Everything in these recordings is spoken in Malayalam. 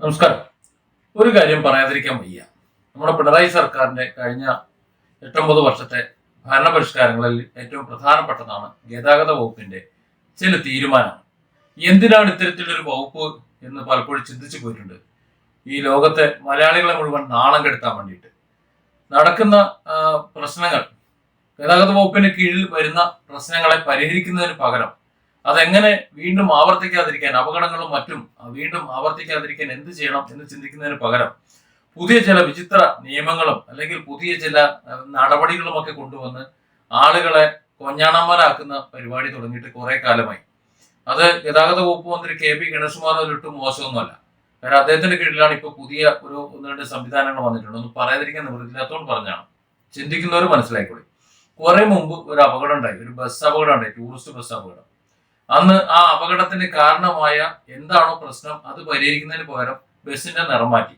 നമസ്കാരം. ഒരു കാര്യം പറയാതിരിക്കാൻ വയ്യ. നമ്മുടെ പിണറായി സർക്കാരിന്റെ കഴിഞ്ഞ എട്ടൊമ്പത് വർഷത്തെ ഭരണപരിഷ്കാരങ്ങളിൽ ഏറ്റവും പ്രധാനപ്പെട്ടതാണ് ഗതാഗത വകുപ്പിന്റെ ചില തീരുമാനം എന്തിനാണ് ഇത്തരത്തിലൊരു വകുപ്പ് എന്ന് പലപ്പോഴും ചിന്തിച്ചു പോയിട്ടുണ്ട്. ഈ ലോകത്തെ മലയാളികളെ മുഴുവൻ നാണം കെടുത്താൻ വേണ്ടിയിട്ട്. നടക്കുന്ന പ്രശ്നങ്ങൾ ഗതാഗത വകുപ്പിന് കീഴിൽ വരുന്ന പ്രശ്നങ്ങളെ പരിഹരിക്കുന്നതിന് പകരം അതെങ്ങനെ വീണ്ടും ആവർത്തിക്കാതിരിക്കാൻ അപകടങ്ങളും മറ്റും വീണ്ടും ആവർത്തിക്കാതിരിക്കാൻ എന്ത് ചെയ്യണം എന്ന് ചിന്തിക്കുന്നതിന് പകരം പുതിയ ചില വിചിത്ര നിയമങ്ങളും അല്ലെങ്കിൽ പുതിയ ചില നടപടികളും ഒക്കെ കൊണ്ടുവന്ന് ആളുകളെ കൊഞ്ഞാണന്മാരാക്കുന്ന പരിപാടി തുടങ്ങിയിട്ട് കുറെ കാലമായി. അത് ഗതാഗത വകുപ്പ് മന്ത്രി കെ പി ഗണേഷ്കുമാർ ഒരിട്ടും മോശമൊന്നുമല്ല. കാരണം അദ്ദേഹത്തിന്റെ കീഴിലാണ് ഇപ്പൊ പുതിയ ഒരു ഒന്ന് രണ്ട് സംവിധാനങ്ങൾ വന്നിട്ടുണ്ട്. ഒന്നും പറയാതിരിക്കാൻ നിവൃത്തിയില്ലാത്തതുകൊണ്ട് പറഞ്ഞാണ്. ചിന്തിക്കുന്നവർ മനസ്സിലായിക്കോളി. കുറെ മുമ്പ് ഒരു അപകടം ഉണ്ടായി. ഒരു ബസ് അപകടം ഉണ്ടായി. ടൂറിസ്റ്റ് ബസ് അപകടം. അന്ന് ആ അപകടത്തിന് കാരണമായ എന്താണോ പ്രശ്നം അത് പരിഹരിക്കുന്നതിന് പകരം ബസ്സിന്റെ നിറം മാറ്റി.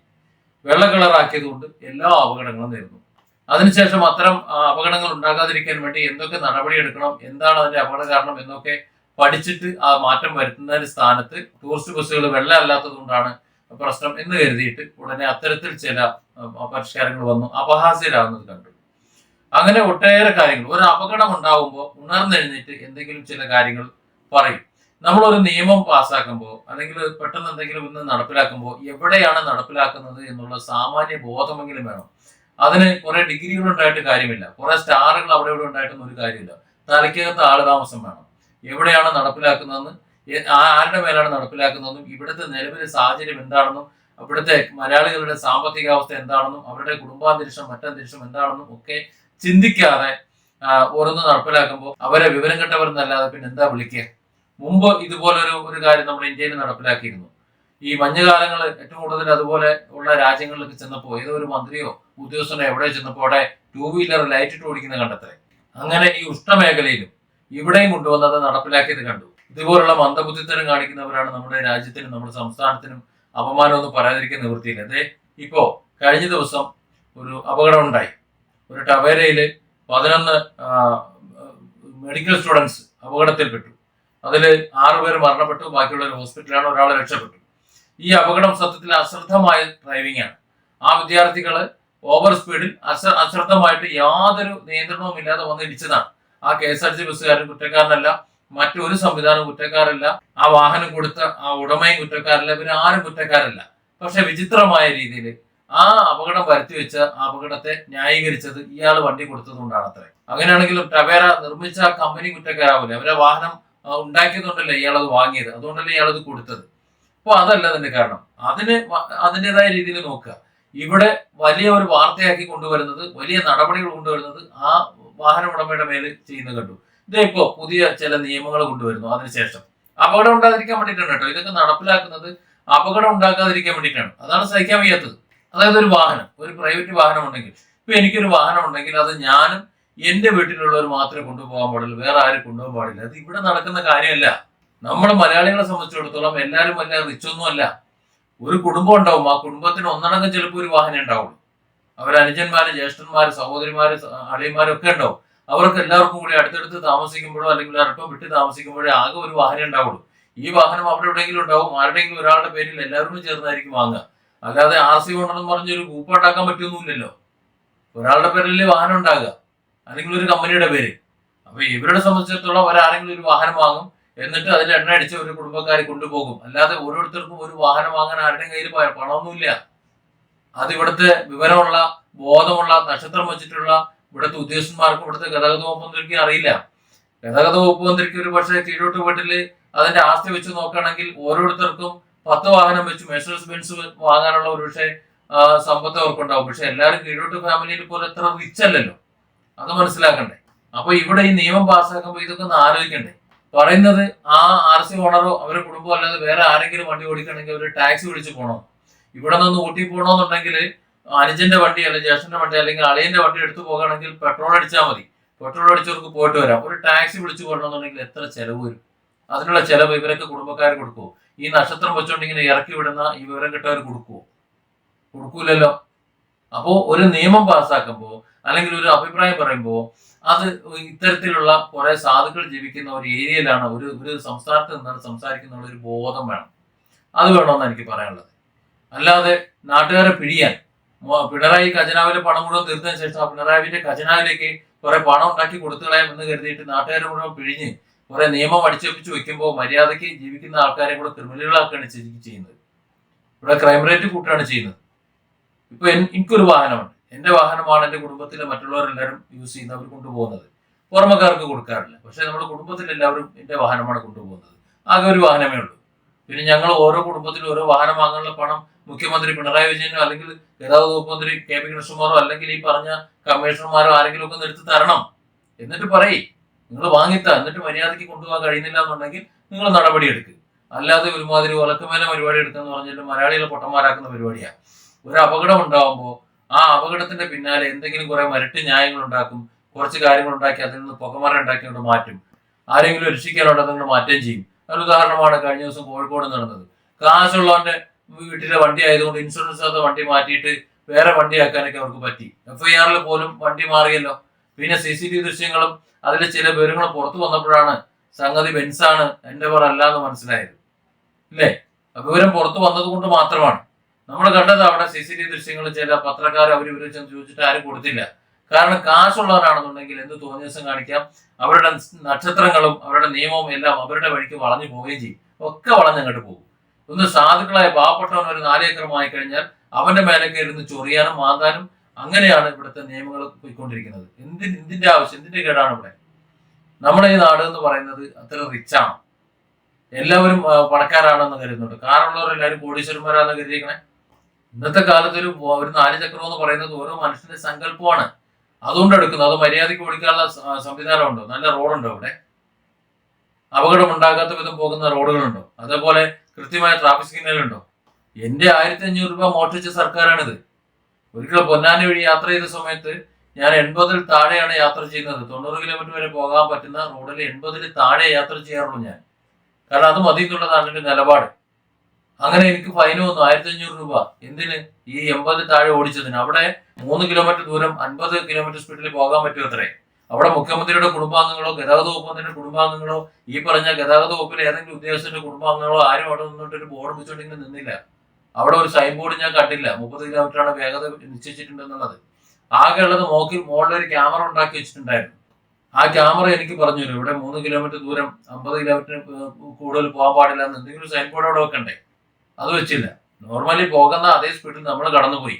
വെള്ള കളറാക്കിയത് കൊണ്ട് എല്ലാ അപകടങ്ങളും നേരിടുന്നു. അതിനുശേഷം അത്തരം അപകടങ്ങൾ ഉണ്ടാകാതിരിക്കാൻ വേണ്ടി എന്തൊക്കെ നടപടി എടുക്കണം എന്താണ് അതിന്റെ അപകട കാരണം എന്നൊക്കെ പഠിച്ചിട്ട് ആ മാറ്റം വരുത്തുന്നതിന് സ്ഥാനത്ത് ടൂറിസ്റ്റ് ബസ്സുകൾ വെള്ള അല്ലാത്തത് കൊണ്ടാണ് പ്രശ്നം എന്ന് കരുതിയിട്ട് ഉടനെ അത്തരത്തിൽ ചില പരിഷ്കാരങ്ങൾ വന്നു. അപഹാസ്യരാകുന്നത് കണ്ടു. അങ്ങനെ ഒട്ടേറെ കാര്യങ്ങൾ. ഒരു അപകടം ഉണ്ടാകുമ്പോൾ ഉണർന്നെഴുന്നേറ്റ് എന്തെങ്കിലും ചില കാര്യങ്ങൾ പറയും. നമ്മളൊരു നിയമം പാസ്സാക്കുമ്പോൾ അല്ലെങ്കിൽ പെട്ടെന്ന് എന്തെങ്കിലും ഒന്ന് നടപ്പിലാക്കുമ്പോൾ എവിടെയാണ് നടപ്പിലാക്കുന്നത് എന്നുള്ള സാമാന്യ ബോധമെങ്കിലും വേണം. അതിന് കുറെ ഡിഗ്രികൾ ഉണ്ടായിട്ട് കാര്യമില്ല. കുറെ സ്റ്റാറുകൾ അവിടെ ഇവിടെ ഉണ്ടായിട്ടൊന്നും ഒരു കാര്യമില്ല. തലയ്ക്കകത്ത് ആളുതാമസം വേണം. എവിടെയാണ് നടപ്പിലാക്കുന്നതെന്ന് ആരുടെ മേലാണ് നടപ്പിലാക്കുന്നതെന്നും ഇവിടുത്തെ നിലവിലെ സാഹചര്യം എന്താണെന്നും അവിടുത്തെ മലയാളികളുടെ സാമ്പത്തിക അവസ്ഥ എന്താണെന്നും അവരുടെ കുടുംബാന്തരീക്ഷം മറ്റന്തരീക്ഷം എന്താണെന്നും ഒക്കെ ചിന്തിക്കാതെ ഓരോന്ന് നടപ്പിലാക്കുമ്പോൾ അവരെ വിവരം കെട്ടവരെന്നല്ലാതെ പിന്നെ എന്താ വിളിക്കുക? മുമ്പ് ഇതുപോലൊരു ഒരു കാര്യം നമ്മുടെ ഇന്ത്യയിൽ നടപ്പിലാക്കിയിരുന്നു. ഈ മഞ്ഞുകാലങ്ങൾ ഏറ്റവും കൂടുതൽ അതുപോലെ ഉള്ള രാജ്യങ്ങളിലേക്ക് ചെന്നപ്പോൾ ഏതോ ഒരു മന്ത്രിയോ ഉദ്യോഗസ്ഥനോ എവിടെ ചെന്നപ്പോൾ അവിടെ ടൂ വീലർ ലൈറ്റ് ഇട്ട് ഓടിക്കുന്ന കണ്ടത്രേ. അങ്ങനെ ഈ ഉഷ്ണമേഖലയിലും ഇവിടെയും കൊണ്ടുവന്നത് നടപ്പിലാക്കിയത് കണ്ടു. ഇതുപോലുള്ള മന്ദബുദ്ധിത്തരം കാണിക്കുന്നവരാണ് നമ്മുടെ രാജ്യത്തിനും നമ്മുടെ സംസ്ഥാനത്തിനും അപമാനം ഒന്നും പറയാതിരിക്കാൻ നിവൃത്തിയില്ല. അതെ ഇപ്പോ കഴിഞ്ഞ ദിവസം ഒരു അപകടം ഉണ്ടായി. ഒരു ടവേരയിൽ പതിനൊന്ന് മെഡിക്കൽ സ്റ്റുഡൻസ് അപകടത്തിൽപ്പെട്ടു. അതിൽ ആറുപേർ മരണപ്പെട്ടു ബാക്കിയുള്ളവർ ഹോസ്പിറ്റലാണ് ഒരാൾ രക്ഷപ്പെട്ടു. ഈ അപകടം സത്യത്തിൽ അശ്രദ്ധമായ ഡ്രൈവിംഗ് ആണ്. ആ വിദ്യാർത്ഥികൾ ഓവർ സ്പീഡിൽ അശ്ര അശ്രദ്ധമായിട്ട് യാതൊരു നിയന്ത്രണവും ഇല്ലാതെ വന്ന് ഇടിച്ചതാണ് ആ കെ എസ് ആർ ടി ബസ്സുകാരൻ കുറ്റക്കാരനല്ല മറ്റൊരു സംവിധാനം കുറ്റക്കാരല്ല ആ വാഹനം കൊടുത്ത ആ ഉടമയും കുറ്റക്കാരല്ല ഇവർ ആരും കുറ്റക്കാരല്ല. പക്ഷെ വിചിത്രമായ രീതിയിൽ ആ അപകടം വരുത്തി വെച്ച അപകടത്തെ ന്യായീകരിച്ചത് ഇയാൾ വണ്ടി കൊടുത്തത് കൊണ്ടാണ് അത്രേ അങ്ങനെയാണെങ്കിലും ടവേര നിർമ്മിച്ച കമ്പനി കുറ്റക്കാരാവില്ല അവരെ വാഹനം ഉണ്ടാക്കിയതുകൊണ്ടല്ലേ ഇയാൾ അത് വാങ്ങിയത്? അതുകൊണ്ടല്ലേ ഇയാൾ അത് കൊടുത്തത്? അപ്പോൾ അതല്ല അതിന്റെ കാരണം. അതിന് അതിന്റെതായ രീതിയിൽ നോക്കുക. ഇവിടെ വലിയ ഒരു വാർത്തയാക്കി കൊണ്ടുവരുന്നത് വലിയ നടപടികൾ കൊണ്ടുവരുന്നത് ആ വാഹന ഉടമയുടെ മേൽ ചെയ്യുന്ന കണ്ടു. ഇതിപ്പോ പുതിയ ചില നിയമങ്ങൾ കൊണ്ടുവരുന്നു അതിനുശേഷം. അപകടം ഉണ്ടാകാതിരിക്കാൻ വേണ്ടിയിട്ടാണ് കേട്ടോ. ഇതൊക്കെ നടപ്പിലാക്കുന്നത് അപകടം ഉണ്ടാക്കാതിരിക്കാൻ വേണ്ടിയിട്ടാണ്. അതാണ് സഹിക്കാൻ വയ്യാത്തത്. അതായത് ഒരു വാഹനം ഒരു പ്രൈവറ്റ് വാഹനം ഉണ്ടെങ്കിൽ. ഇപ്പൊ എനിക്കൊരു വാഹനം ഉണ്ടെങ്കിൽ അത് ഞാനും എന്റെ വീട്ടിലുള്ളവർ മാത്രമേ കൊണ്ടുപോകാൻ പാടുള്ളൂ. വേറെ ആരും കൊണ്ടുപോകാൻ പാടില്ല. അത് ഇവിടെ നടക്കുന്ന കാര്യമല്ല. നമ്മുടെ മലയാളികളെ സംബന്ധിച്ചിടത്തോളം എല്ലാവരും വലിയ റിച്ചൊന്നും അല്ല ഒരു കുടുംബം ഉണ്ടാവും. ആ കുടുംബത്തിന് ഒന്നടങ്കം ചിലപ്പോൾ ഒരു വാഹനം ഉണ്ടാവുള്ളൂ അവർ അനുജന്മാര് ജ്യേഷ്ഠന്മാര് സഹോദരിമാര് അളിയന്മാരൊക്കെ ഉണ്ടാവും. അവർക്ക് എല്ലാവർക്കും കൂടി അടുത്തടുത്ത് താമസിക്കുമ്പോഴോ അല്ലെങ്കിൽ അല്പം വിട്ട് താമസിക്കുമ്പോഴോ ആകെ ഒരു വാഹനം ഉണ്ടാവുള്ളൂ. ഈ വാഹനം അവിടെ എവിടെയെങ്കിലും ഉണ്ടാവും. ആരുടെയെങ്കിലും ഒരാളുടെ പേരിൽ എല്ലാവരും ചേർന്നായിരിക്കും വാങ്ങുക. അല്ലാതെ ആർ സി കൊണ്ടെന്ന് പറഞ്ഞൊരു ഉണ്ടാക്കാൻ പറ്റുമൊന്നുമില്ലല്ലോ ഒരാളുടെ പേരിൽ വാഹനം ഉണ്ടാകുക. അല്ലെങ്കിൽ ഒരു കമ്പനിയുടെ പേര്. അപ്പൊ ഇവരുടെ സംബന്ധിച്ചിടത്തോളം അവരാരെങ്കിലും ഒരു വാഹനം വാങ്ങും എന്നിട്ട് അതിൽ എണ്ണ അടിച്ച് ഒരു കുടുംബക്കാരെ കൊണ്ടുപോകും. അല്ലാതെ ഓരോരുത്തർക്കും ഒരു വാഹനം വാങ്ങാൻ ആരുടെയും കയ്യിൽ പണമൊന്നുമില്ല. അത് ഇവിടുത്തെ വിവരമുള്ള ബോധമുള്ള നക്ഷത്രം വെച്ചിട്ടുള്ള ഇവിടുത്തെ ഉദ്യോഗസ്ഥന്മാർക്കും ഇവിടുത്തെ ഗതാഗത വകുപ്പ് മന്ത്രിക്ക് അറിയില്ല. ഗതാഗത വകുപ്പ് മന്ത്രിക്ക് ഒരു പക്ഷേ കീഴോട്ട് വീട്ടിൽ അതിന്റെ ആസ്തി വെച്ച് നോക്കുകയാണെങ്കിൽ ഓരോരുത്തർക്കും പത്ത് വാഹനം വെച്ച് മെഷേഴ്സ് ബെൻസ് വാങ്ങാനുള്ള ഒരു പക്ഷേ സമ്പത്ത് അവർക്കുണ്ടാവും. പക്ഷെ എല്ലാവരും കീഴോട്ട് ഫാമിലിയിൽ പോലെ അത്ര റിച്ച് അല്ലല്ലോ. അത് മനസ്സിലാക്കണ്ടേ. അപ്പൊ ഇവിടെ ഈ നിയമം പാസ്സാക്കുമ്പോൾ ഇതൊക്കെ ഒന്ന് ആലോചിക്കണ്ടേ. പറയുന്നത് ആ ആർ സി ഓണറോ അവരുടെ കുടുംബമോ അല്ലാതെ വേറെ ആരെങ്കിലും വണ്ടി ഓടിക്കണമെങ്കിൽ അവർ ടാക്സി വിളിച്ച് പോകണം. ഇവിടെ നിന്ന് ഊട്ടി പോകണമെന്നുണ്ടെങ്കിൽ അനുജന്റെ വണ്ടി അല്ലെങ്കിൽ ജ്യേഷ്ഠന്റെ വണ്ടി അല്ലെങ്കിൽ അളിയന്റെ വണ്ടി എടുത്തു പോകണമെങ്കിൽ പെട്രോൾ അടിച്ചാൽ മതി. പെട്രോൾ അടിച്ചവർക്ക് പോയിട്ട് വരാം. ഒരു ടാക്സി വിളിച്ചു പോകണമെന്നുണ്ടെങ്കിൽ എത്ര ചെലവ് വരും? അതിനുള്ള ചെലവ് ഇവരൊക്കെ കുടുംബക്കാർ കൊടുക്കുമോ ഈ നക്ഷത്രം വെച്ചുകൊണ്ട് ഇങ്ങനെ ഇറക്കി വിടുന്ന ഈ വിവരം കിട്ടവർ കൊടുക്കുമോ കൊടുക്കൂലല്ലോ. അപ്പോൾ ഒരു നിയമം പാസ്സാക്കുമ്പോൾ അല്ലെങ്കിൽ ഒരു അഭിപ്രായം പറയുമ്പോൾ അത് ഇത്തരത്തിലുള്ള കുറെ സാധുക്കൾ ജീവിക്കുന്ന ഒരു ഏരിയയിലാണ് ഒരു ഒരു സംസ്ഥാനത്ത് നിന്നാണ് സംസാരിക്കുന്ന ഒരു ബോധം വേണം. അത് വേണമെന്നാണ് എനിക്ക് പറയാനുള്ളത്. അല്ലാതെ നാട്ടുകാരെ പിഴിയാൻ പിണറായി ഖജനാവിലെ പണം മുഴുവൻ തീർത്തതിന് ശേഷം ആ പിണറായിന്റെ ഖജനാവിലേക്ക് കുറെ പണം ഉണ്ടാക്കി കൊടുത്തുകളയാം എന്ന് കരുതിയിട്ട് നാട്ടുകാരെ മുഴുവൻ പിഴിഞ്ഞ് കുറെ നിയമം അടിച്ചേപ്പിച്ച് വെക്കുമ്പോൾ മര്യാദയ്ക്ക് ജീവിക്കുന്ന ആൾക്കാരെ കൂടെ ക്രിമിനലുകളാക്കുകയാണ് ചെയ്യുന്നത്. ഇവിടെ ക്രൈം റേറ്റ് കൂട്ടുകയാണ് ചെയ്യുന്നത്. ഇപ്പൊ എനിക്കൊരു വാഹനമുണ്ട്. എന്റെ വാഹനമാണ് എന്റെ കുടുംബത്തിലെ മറ്റുള്ളവരെല്ലാവരും യൂസ് ചെയ്യുന്നത് അവർ കൊണ്ടുപോകുന്നത്. പുറമക്കാർക്ക് കൊടുക്കാറില്ല. പക്ഷെ നമ്മുടെ കുടുംബത്തിൽ എല്ലാവരും എന്റെ വാഹനമാണ് കൊണ്ടുപോകുന്നത്. ആകെ ഒരു വാഹനമേ ഉള്ളൂ. പിന്നെ ഞങ്ങൾ ഓരോ കുടുംബത്തിലും ഓരോ വാഹനം വാങ്ങാനുള്ള പണം മുഖ്യമന്ത്രി പിണറായി വിജയനോ അല്ലെങ്കിൽ ഗതാഗത വകുപ്പ് മന്ത്രി കെ പി കൃഷ്ണകുമാറോ അല്ലെങ്കിൽ ഈ പറഞ്ഞ കമ്മീഷണർമാരോ ആരെങ്കിലും ഒക്കെ എടുത്ത് തരണം. എന്നിട്ട് പറയും നിങ്ങൾ വാങ്ങിത്ത എന്നിട്ട് മര്യാദയ്ക്ക് കൊണ്ടുപോകാൻ കഴിയുന്നില്ല എന്നുണ്ടെങ്കിൽ നിങ്ങൾ നടപടിയെടുക്കുക അല്ലാതെ ഒരുമാതിരി ഉലക്കമേല പരിപാടി എടുക്കുക എന്ന് പറഞ്ഞിട്ട് മലയാളികളെ പൊട്ടന്മാരാക്കുന്ന പരിപാടിയാണ് ഒരു അപകടം ഉണ്ടാവുമ്പോൾ ആ അപകടത്തിന്റെ പിന്നാലെ എന്തെങ്കിലും കുറെ മരട്ട് ന്യായങ്ങൾ ഉണ്ടാക്കും കുറച്ച് കാര്യങ്ങൾ ഉണ്ടാക്കി അതിൽ നിന്ന് പുകമറ ഉണ്ടാക്കി കൊണ്ട് മാറ്റും. ആരെങ്കിലും രക്ഷിക്കാനുണ്ടെങ്കിൽ മാറ്റുകയും ചെയ്യും. ഒരു ഉദാഹരണമാണ് കഴിഞ്ഞ ദിവസം കോഴിക്കോട് നടന്നത്. കാശുള്ളവന്റെ വീട്ടിലെ വണ്ടി ആയതുകൊണ്ട് ഇൻഷുറൻസ് അത് വണ്ടി മാറ്റിയിട്ട് വേറെ വണ്ടി ആക്കാനൊക്കെ അവർക്ക് പറ്റി. എഫ് ഐ ആറിൽ പോലും വണ്ടി മാറിയല്ലോ. പിന്നെ സി സി ടി വി ദൃശ്യങ്ങളും അതിലെ ചില വിവരങ്ങൾ പുറത്തു വന്നപ്പോഴാണ് സംഗതി ബെൻസാണ് എന്റെ പറ അല്ലാന്ന് മനസ്സിലായത്. ഇല്ലേ? വിവരം പുറത്തു വന്നത് കൊണ്ട് മാത്രമാണ്. നമ്മൾ കണ്ടത് അവിടെ സി സി ടി വി ദൃശ്യങ്ങൾ ചില പത്രക്കാർ അവർ ഇവരെ ചെന്ന് ചോദിച്ചിട്ട് ആരും കൊടുത്തില്ല. കാരണം കാശുള്ളവരാണെന്നുണ്ടെങ്കിൽ എന്ത് തോന്നിയ ദിവസം കാണിക്കാം. അവരുടെ നക്ഷത്രങ്ങളും അവരുടെ നിയമവും എല്ലാം അവരുടെ വഴിക്ക് വളഞ്ഞു പോവുകയും ചെയ്യും. ഒക്കെ വളഞ്ഞങ്ങോട്ട് പോകും. ഒന്ന് സാധുക്കളായ പാവപ്പെട്ടവൻ ഒരു നാലേക്കറുമായി കഴിഞ്ഞാൽ അവന്റെ മേലൊക്കെ ഇരുന്ന് ചൊറിയാനും മാന്താനും അങ്ങനെയാണ് ഇവിടുത്തെ നിയമങ്ങൾ പോയിക്കൊണ്ടിരിക്കുന്നത്. എന്തിന് എന്തിന്റെ ആവശ്യം? എന്തിന്റെ കേടാണ് ഇവിടെ? നമ്മുടെ ഈ നാട് എന്ന് പറയുന്നത് അത്ര റിച്ചാണ് എല്ലാവരും പണക്കാരാണെന്ന് കരുതുന്നുണ്ട്. കാറുള്ളവരെല്ലാവരും കോടീശ്വരന്മാരാണെന്ന് കരുതിയിരിക്കണേ ഇന്നത്തെ കാലത്ത് ഒരു ഒരു നാല് ചക്രം എന്ന് പറയുന്നത് ഓരോ മനുഷ്യന്റെ സങ്കല്പമാണ്. അതുകൊണ്ട് എടുക്കുന്നത്. അത് മര്യാദയ്ക്ക് ഓടിക്കാനുള്ള സംവിധാനമുണ്ടോ? നല്ല റോഡുണ്ടോ അവിടെ? അപകടം ഉണ്ടാകാത്ത വിധം പോകുന്ന റോഡുകളുണ്ടോ? അതേപോലെ കൃത്യമായ ട്രാഫിക് സിഗ്നലുണ്ടോ എന്റെ ആയിരത്തി അഞ്ഞൂറ് രൂപ മോഷ്ടിച്ച സർക്കാരാണിത്. ഒരിക്കൽ പൊന്നാനി വഴി യാത്ര ചെയ്ത സമയത്ത് ഞാൻ എൺപതിൽ താഴെയാണ് യാത്ര ചെയ്യുന്നത്. തൊണ്ണൂറ് കിലോമീറ്റർ വരെ പോകാൻ പറ്റുന്ന റോഡിൽ എൺപതിൽ താഴെ യാത്ര ചെയ്യാറുള്ളൂ ഞാൻ. കാരണം അത് മതി എന്നുള്ളതാണ് എന്റെ നിലപാട്. അങ്ങനെ എനിക്ക് ഫൈൻ വന്നു. ആയിരത്തി അഞ്ഞൂറ് രൂപ. എന്തിന്? ഈ എൺപത് താഴെ ഓടിച്ചതിന്. അവിടെ മൂന്ന് കിലോമീറ്റർ ദൂരം അൻപത് കിലോമീറ്റർ സ്പീഡിൽ പോകാൻ പറ്റും അത്രേ അവിടെ മുഖ്യമന്ത്രിയുടെ കുടുംബാംഗങ്ങളോ ഗതാഗത വകുപ്പിന്റെ കുടുംബാംഗങ്ങളോ ഈ പറഞ്ഞ ഗതാഗത വകുപ്പിലെ ഏതെങ്കിലും ഉദ്യോഗസ്ഥന്റെ കുടുംബാംഗങ്ങളോ ആരും അവിടെ നിന്നിട്ട് ഒരു ബോർഡ് വെച്ചോണ്ടിങ്ങനെ നിന്നില്ല. അവിടെ ഒരു സൈൻ ബോർഡ് ഞാൻ കണ്ടില്ല. മുപ്പത് കിലോമീറ്റർ ആണ് വേഗത നിശ്ചയിച്ചിട്ടുണ്ടെന്നുള്ളത്. ആകെ ഉള്ളത് മോക്കിൽ മുകളിൽ ഒരു ക്യാമറ ഉണ്ടാക്കി വെച്ചിട്ടുണ്ടായിരുന്നു. ആ ക്യാമറ എനിക്ക് പറഞ്ഞു തരും. ഇവിടെ മൂന്ന് കിലോമീറ്റർ ദൂരം അമ്പത് കിലോമീറ്റർ കൂടുതൽ പോകാൻ പാടില്ല എന്ന്. എന്തെങ്കിലും സൈൻ ബോർഡ് അവിടെ വെക്കണ്ടേ? അത് വെച്ചില്ല. നോർമലി പോകുന്ന അതേ സ്പീഡിൽ നമ്മൾ കടന്നുപോയി.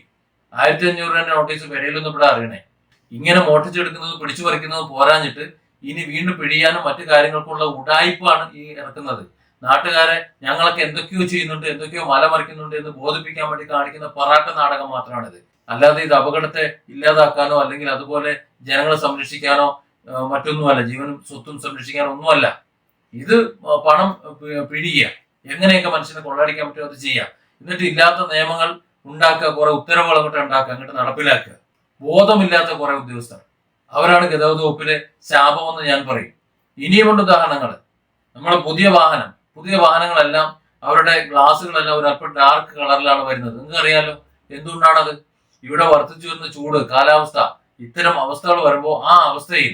ആയിരത്തി അഞ്ഞൂറ് രൂപ നോട്ടീസ് പെരയിലൊന്നും ഇവിടെ അറിയണേ. ഇങ്ങനെ മോട്ടിച്ചെടുക്കുന്നത് പിടിച്ചു പറിക്കുന്നത് പോരാഞ്ഞിട്ട് ഇനി വീണ്ടും പിഴിയാനും മറ്റു കാര്യങ്ങൾക്കുള്ള ഉടായ്പാണ് ഈ ഇറക്കുന്നത്. നാട്ടുകാരെ ഞങ്ങളൊക്കെ എന്തൊക്കെയോ ചെയ്യുന്നുണ്ട് എന്തൊക്കെയോ മലമറിക്കുന്നുണ്ട് എന്ന് ബോധിപ്പിക്കാൻ വേണ്ടി കാണിക്കുന്ന പൊറാട്ട നാടകം മാത്രമാണിത്. അല്ലാതെ ഇത് അപകടത്തെ ഇല്ലാതാക്കാനോ അല്ലെങ്കിൽ അതുപോലെ ജനങ്ങളെ സംരക്ഷിക്കാനോ മറ്റൊന്നുമല്ല ജീവനും സ്വത്തും സംരക്ഷിക്കാനോ ഒന്നുമല്ല. ഇത് പണം പിഴിയുക. എങ്ങനെയൊക്കെ മനുഷ്യനെ കൊള്ളടിക്കാൻ പറ്റുമോ അത് ചെയ്യാം. എന്നിട്ട് ഇല്ലാത്ത നിയമങ്ങൾ ഉണ്ടാക്കുക കുറെ ഉത്തരവുകൾ അങ്ങോട്ട് ഉണ്ടാക്കുക അങ്ങോട്ട് നടപ്പിലാക്കുക. ബോധമില്ലാത്ത കുറെ ഉദ്യോഗസ്ഥർ. അവരാണ് ഗതാഗത വകുപ്പിലെ ശാപമെന്ന് ഞാൻ പറയും. ഇനിയുമുണ്ട് ഉദാഹരണങ്ങൾ. നമ്മുടെ പുതിയ വാഹനം. പുതിയ വാഹനങ്ങളെല്ലാം അവരുടെ ഗ്ലാസ്സുകളെല്ലാം ഒരു അല്പം ഡാർക്ക് കളറിലാണ് വരുന്നത്. നിങ്ങൾക്ക് അറിയാലോ എന്തുകൊണ്ടാണത്? ഇവിടെ വർദ്ധിച്ചു വരുന്ന ചൂട് കാലാവസ്ഥ. ഇത്തരം അവസ്ഥകൾ വരുമ്പോൾ ആ അവസ്ഥയിൽ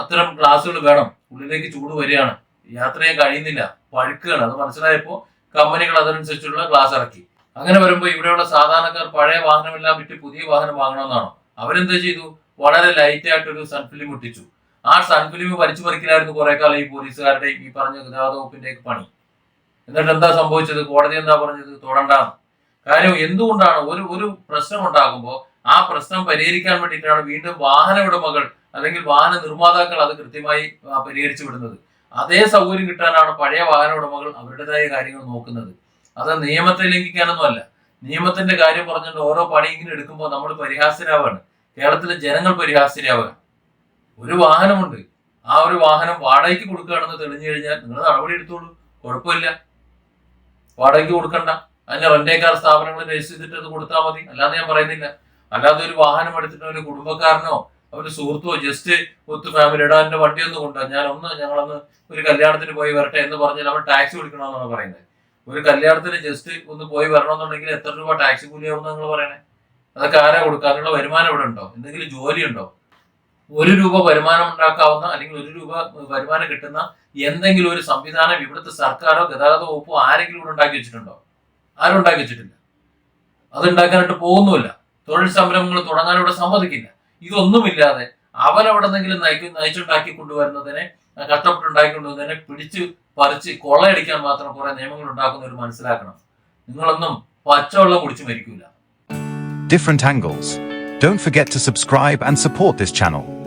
അത്തരം ഗ്ലാസ്സുകൾ വേണം. ഉള്ളിലേക്ക് ചൂട് വരികയാണ്. യാത്ര ചെയ്യാൻ കഴിയുന്നില്ല. പഴുക്കുകയാണ്. അത് മനസ്സിലായപ്പോൾ കമ്പനികൾ അതനുസരിച്ചുള്ള ഗ്ലാസ് ഇറക്കി. അങ്ങനെ വരുമ്പോൾ ഇവിടെയുള്ള സാധാരണക്കാർ പഴയ വാഹനമെല്ലാം വിറ്റ് പുതിയ വാഹനം വാങ്ങണമെന്നാണോ? അവരെന്താ ചെയ്തു? വളരെ ലൈറ്റ് ആയിട്ടൊരു സൺഫിലിം ഒട്ടിച്ചു. ആ സൺഫിലിം വലിച്ചു പറിക്കലായിരുന്നു കുറെ കാലം ഈ പോലീസുകാരുടെയും ഈ പറഞ്ഞ ഗതാഗത വകുപ്പിന്റെ പണി. എന്നിട്ട് എന്താ സംഭവിച്ചത്? കോടതി എന്താ പറഞ്ഞത്? തൊടണ്ടാന്ന്. കാര്യം എന്തുകൊണ്ടാണ്? ഒരു ഒരു പ്രശ്നം ഉണ്ടാകുമ്പോൾ ആ പ്രശ്നം പരിഹരിക്കാൻ വേണ്ടിയിട്ടാണ് വീണ്ടും വാഹന ഉടമകൾ അല്ലെങ്കിൽ വാഹന നിർമ്മാതാക്കൾ അത് കൃത്യമായി പരിഹരിച്ചു വിടുന്നത്. അതേ സൗകര്യം കിട്ടാനാണ് പഴയ വാഹന ഉടമകൾ അവരുടേതായ കാര്യങ്ങൾ നോക്കുന്നത്. അത് നിയമത്തെ ലംഘിക്കാനൊന്നും അല്ല നിയമത്തിന്റെ കാര്യം പറഞ്ഞിട്ട് ഓരോ പണി ഇങ്ങനെ എടുക്കുമ്പോൾ നമ്മൾ പരിഹാസ്യരാവാണ്. കേരളത്തിലെ ജനങ്ങൾ പരിഹാസ്യരാവുക ഒരു വാഹനമുണ്ട്. ആ ഒരു വാഹനം വാടകയ്ക്ക് കൊടുക്കുകയാണെന്ന് തെളിഞ്ഞു കഴിഞ്ഞാൽ നിങ്ങൾ നടപടി എടുത്തോളൂ. കുഴപ്പമില്ല. വാടകയ്ക്ക് കൊടുക്കണ്ട. അതിന്റെ റെന്റേക്കാർ സ്ഥാപനങ്ങൾ രജിസ്റ്റർ ചെയ്തിട്ട് അത് കൊടുത്താൽ മതി. അല്ലാതെ ഞാൻ പറയുന്നില്ല. അല്ലാതെ ഒരു വാഹനം എടുത്തിട്ട് ഒരു കുടുംബക്കാരനോ ഒരു സുഹൃത്തോ ജസ്റ്റ് ഒത്തു ഫാമിലി ഇടാൻ വണ്ടി ഒന്ന് ഞാൻ ഒന്ന് ഞങ്ങളൊന്ന് ഒരു കല്യാണത്തിന് പോയി വരട്ടെ എന്ന് പറഞ്ഞാൽ അവൻ ടാക്സി വിളിക്കണമെന്നാണ് പറയുന്നത്. ഒരു കല്യാണത്തിന് ജസ്റ്റ് ഒന്ന് പോയി വരണമെന്നുണ്ടെങ്കിൽ എത്ര രൂപ ടാക്സി കൂലിയാവും നിങ്ങൾ പറയണേ? അതൊക്കെ ആരാ കൊടുക്കുക? അതിനുള്ള വരുമാനം ഇവിടെ ഉണ്ടോ? എന്തെങ്കിലും ജോലി ഉണ്ടോ? ഒരു രൂപ വരുമാനം ഉണ്ടാക്കാവുന്ന അല്ലെങ്കിൽ ഒരു രൂപ വരുമാനം കിട്ടുന്ന എന്തെങ്കിലും ഒരു സംവിധാനം ഇവിടുത്തെ സർക്കാരോ ഗതാഗത വകുപ്പോ ആരെങ്കിലും ഇവിടെ ഉണ്ടാക്കി വെച്ചിട്ടുണ്ടോ? ആരും ഉണ്ടാക്കി വെച്ചിട്ടില്ല. അത് ഉണ്ടാക്കാനായിട്ട് പോകുന്നുമില്ല. തൊഴിൽ സംരംഭങ്ങൾ തുടങ്ങാൻ ഇവിടെ സമ്മതിക്കില്ല. ഇതൊന്നുമില്ലാതെ അവൻ നയിക്കും നയിച്ചുണ്ടാക്കി കൊണ്ടുവരുന്നതിനെ കഷ്ടപ്പെട്ടുണ്ടാക്കി കൊണ്ടുവരുന്നതിനെ പിടിച്ച് പറിച്ച് കൊള്ളയടിക്കാൻ മാത്രം കുറെ നിയമങ്ങൾ ഉണ്ടാക്കുന്നവർ മനസ്സിലാക്കണം നിങ്ങളൊന്നും പച്ചവെള്ളം കുടിച്ച് മരിക്കൂല different angles. Don't forget to subscribe and support this channel.